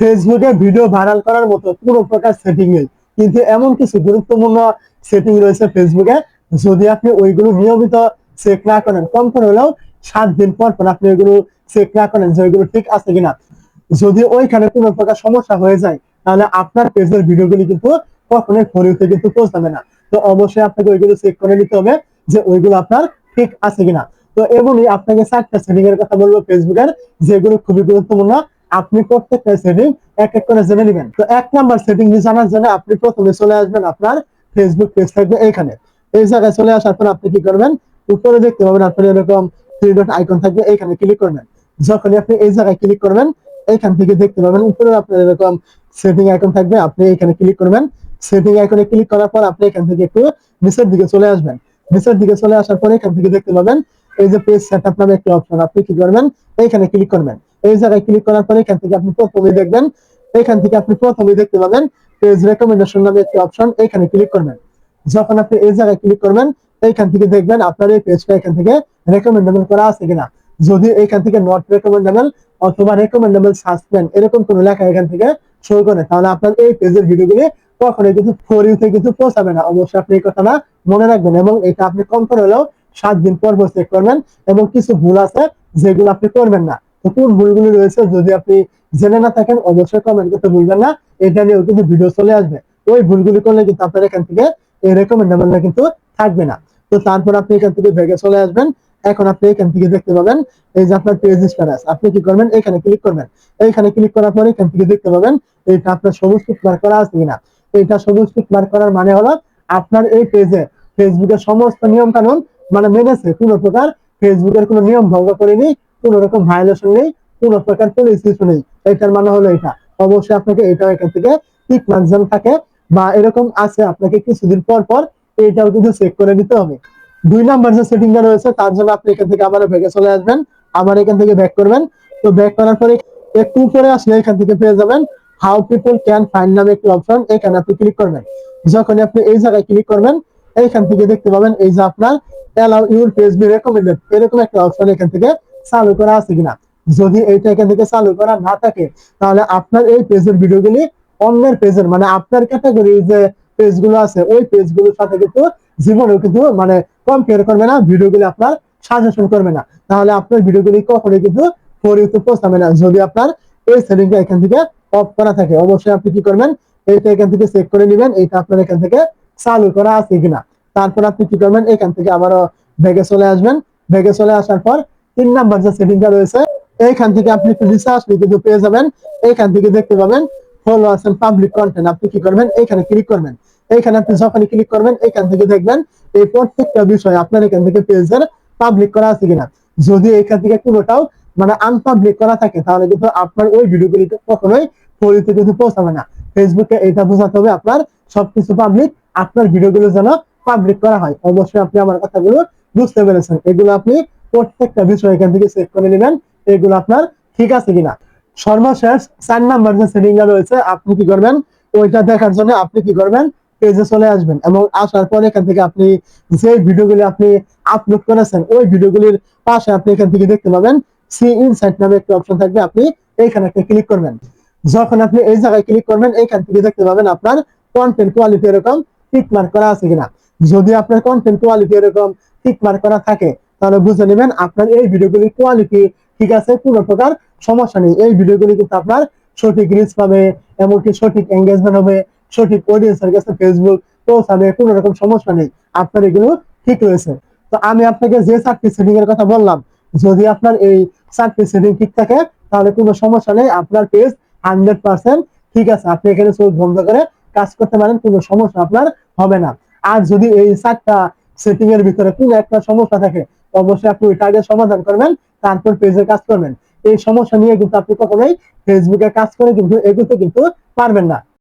ফেসবুকে video viral করার মতো কোনো প্রকার সেটিং নেই। কিন্তু এমন কিছু গুরুত্বপূর্ণ সেটিং রয়েছে ফেসবুকে যদি আপনি ওইগুলো নিয়মিত চেক না করেন, কম করে হলেও সাত দিন পর পর আপনি ওইগুলো চেক না করেন যে ওইগুলো ঠিক আছে কিনা। যদি ওইখানে কোনো প্রকার সমস্যা হয়ে যায়, তাহলে আপনার পেজের ভিডিওগুলি কিন্তু কখনোই ফরিউতে কিন্তু পৌঁছাবে না। তো অবশ্যই আপনাকে ওইগুলো চেক করে নিতে হবে যে ওইগুলো আপনার ঠিক আছে কিনা। তো এমনই আপনাকে চারটা সেটিং এর কথা বলব ফেসবুকের যেগুলো খুবই গুরুত্বপূর্ণ। আপনি প্রত্যেকটা সেটিং এক এক করে জেনে নেবেন। তো এক নাম্বার সেটিং জানার জন্য আপনি প্রথমে চলে আসবেন আপনার ফেসবুক পেজ থাকবে এখানে। এই জায়গায় চলে আসার পর আপনি কি করবেন? উপরে দেখতে পাবেন আপনার এরকম থ্রি ডট আইকন থাকবে, এখানে ক্লিক করবেন। যখনই আপনি এই জায়গায় ক্লিক করবেন, এখান থেকে দেখতে পাবেন উপরে আপনার এরকম সেটিং আইকন থাকবে, আপনি এখানে ক্লিক করবেন। সেটিং আইকনে ক্লিক করার পর আপনি এখান থেকে একটু নিচের দিকে চলে আসবেন। নিচের দিকে চলে আসার পর এখান থেকে দেখতে পাবেন এই যে পেজ নামে একটা অপশন আপনি কি করবেন? এইখানে ক্লিক করবেন। এই জায়গায় ক্লিক করার পর এখান থেকে আপনি প্রথমে দেখবেন, এখান থেকে আপনি প্রথমে দেখতে পাবেন পেজ রেকমেন্ডেশন নামে অপশন এখানে ক্লিক করবেন। যখন আপনি এই জায়গায় ক্লিক করবেন থেকে দেখবেন আপনার এই পেজটা এখান থেকে রেকমেন্ডেবল করা আছে কিনা। যদি এখান থেকে নট রেকমেন্ডেবল অথবা রেকমেন্ডেবল সাসপেন্ড এরকম কোনো লেখা এখান থেকে শো করে, তাহলে আপনার এই পেজের ভিডিওগুলি কখনোই কিন্তু ফোর ইউতে কিন্তু পৌঁছাবে না। অবশ্যই আপনি এই কথাটা মনে রাখবেন এবং এটা আপনি কম করে হলেও সাত দিন পর পর চেক করবেন এবং কিছু ভুল আছে যেগুলো আপনি করবেন না। তো কোন ভুলগুলি রয়েছে যদি আপনি জেনে না থাকেন, অবশ্যই কমেন্ট করতে ভুলবেন না। এটা নিয়েও কিন্তু ভিডিও চলে আসবে। ওই ভুলগুলি করলে কিন্তু আপনার এখান থেকে এই রেকমেন্ডেবলটা কিন্তু থাকবে না। তো তারপর আপনি এখান থেকে ভেগে চলে আসবেন। এখন আপনি এখান থেকে দেখতে পাবেন, এই যে আপনার পেজ স্ট্যাটাস আপনি কি করবেন? এখানে ক্লিক করবেন। এইখানে ক্লিক করার পর এখান থেকে দেখতে পাবেন এটা আপনার সবুজ টিক মার্ক করা আছে কিনা। এটা সবুজ টিক মার্ক করার মানে হলো আপনার এই পেজে ফেসবুকের সমস্ত নিয়ম কানুন মানে মেনেছে কোনো প্রকার ফেসবুকের কোনো নিয়ম ভঙ্গ করেনি, কোন রকম ভায়োলেশন নেই, কোন প্রকার কোনো ইস্যু নেই। এটার মানে হলো এটা। অবশ্যই আপনাকে এটা এখান থেকে টিক মার্ক থাকে বা এরকম আছে আপনাকে কিছুদিন পর পর এইটাও কিন্তু চেক করে নিতে হবে। দুই নাম্বার যে সেটিংটা রয়েছে, তার জন্য আপনি এখান থেকে আবার ব্যাকে চলে আসবেন, আবার এখান থেকে ব্যাক করবেন। তো ব্যাক করার পরে একটু উপরে আসলে এখান থেকে পেয়ে যাবেন হাউ পিপল ক্যান ফাইন্ড নামে একটি অপশন এখানে আপনি ক্লিক করবেন। যখন আপনি এই জায়গায় ক্লিক করবেন, এইখান থেকে দেখতে পাবেন এই যে আপনার অ্যালাউ ইউর রেকমেন্ডেড এরকম একটা অপশন এখান থেকে চালু করা আছে কিনা। যদি এইটা এখান থেকে চালু করা না থাকে, তাহলে আপনার এই পেজের ভিডিওগুলি অন্যের পেজের মানে আপনার ক্যাটাগরি যে পেজগুলো আছে, ওই পেজগুলোর সাথে কিন্তু জীবনেও কিন্তু মানে কম্পেয়ার করবে না, ভিডিওগুলি আপনার সাজেশন করবে না। তাহলে আপনার ভিডিওগুলি কখনোই কিন্তু ফরিউতে পৌঁছাবে না, যদি আপনার এই সেটিংটা এখান থেকে অফ করা থাকে। অবশ্যই আপনি কি করবেন, এইটা এখান থেকে চেক করে নেবেন, এইটা আপনার এখান থেকে চালু করা আছে কিনা। তারপর আপনি কি করবেন? এখান থেকে আবারও ব্যাগে চলে আসবেন। ব্যাগে চলে আসার পর তিন নাম্বার যে সেটিংটা রয়েছে, এইখান থেকে আপনি একটু রিসার্চ কিন্তু পেয়ে যাবেন। এইখান থেকে দেখতে পাবেন ফলোয়ার্স এন্ড পাবলিক কন্টেন্ট আপনি কি করবেন? এইখানে ক্লিক করবেন। এইখানে আপনি যখনই ক্লিক করবেন, এইখান থেকে দেখবেন, এই প্রত্যেকটা বিষয় আপনার এখান থেকে পেজের পাবলিক করা আছে কিনা। যদি এখান থেকে কোনোটাও মানে আনপাবলিক করা থাকে, তাহলে কিন্তু আপনার ওই ভিডিওগুলিতে কখনোই ফরিতে কিন্তু পৌঁছাবে না। ফেসবুকে এটা বোঝাতে হবে আপনার সবকিছু পাবলিক আপনার ভিডিওগুলো যেন পাবলিক করা হয়, অবশ্যই আপনি আমার কথাগুলো বুঝতে পেরেছেন। এগুলো আপনি প্রত্যেকটা বিষয় এখান থেকে চেক করে নেবেন, এগুলো আপনার ঠিক আছে কিনা। সর্বশেষ চার নাম্বার যে সেটিং রয়েছে, আপনি কি করবেন? ওইটা দেখার জন্য আপনি কি করবেন? পেজে চলে আসবেন এবং আসার পর এখান থেকে আপনি যে ভিডিওগুলি আপনি আপলোড করেছেন, ওই ভিডিওগুলির পাশে আপনি এখান থেকে দেখতে পাবেন সি ইনসাইট নামে একটা অপশন থাকবে, আপনি এইখানে একটা ক্লিক করবেন। যখন আপনি এই জায়গায় ক্লিক করবেন, এইখান থেকে দেখতে পাবেন আপনার কন্টেন্ট কোয়ালিটি এরকম টিক মার্ক করা আছে কিনা। যদি আপনার কন্টেন্ট কোয়ালিটি এরকম টিক মার্ক করা থাকে, তাহলে বুঝে নেবেন আপনার এই ভিডিওগুলির কোয়ালিটি ঠিক আছে, কোনো প্রকার সমস্যা নেই। এই ভিডিওগুলি কিন্তু আপনার সঠিক রিচ পাবে, এমনকি সঠিক এঙ্গেজমেন্ট হবে, সঠিক অডিয়েন্সের কাছে ফেসবুক পৌঁছাবে, কোনো রকম সমস্যা নেই। আপনার এগুলো ঠিক রয়েছে। তো আমি আপনাকে যে চারটি সেটিং এর কথা বললাম, যদি আপনার এই চারটি সেটিং ঠিক থাকে, তাহলে কোনো সমস্যা নেই, আপনার পেজ হান্ড্রেড পার্সেন্ট ঠিক আছে। আপনি এখানে চোখ বন্ধ করে কাজ করতে পারেন, কোনো সমস্যা আপনার হবে না। আর যদি এই চারটা সেটিং এর ভিতরে কোনো একটা সমস্যা থাকে, অবশ্যই আপনি ওইটা আগে সমাধান করবেন, তারপর পেজে কাজ করবেন। এই সমস্যা নিয়ে কিন্তু আপনি কখনোই ফেসবুকে কাজ করে কিন্তু এগুতে কিন্তু পারবেন না।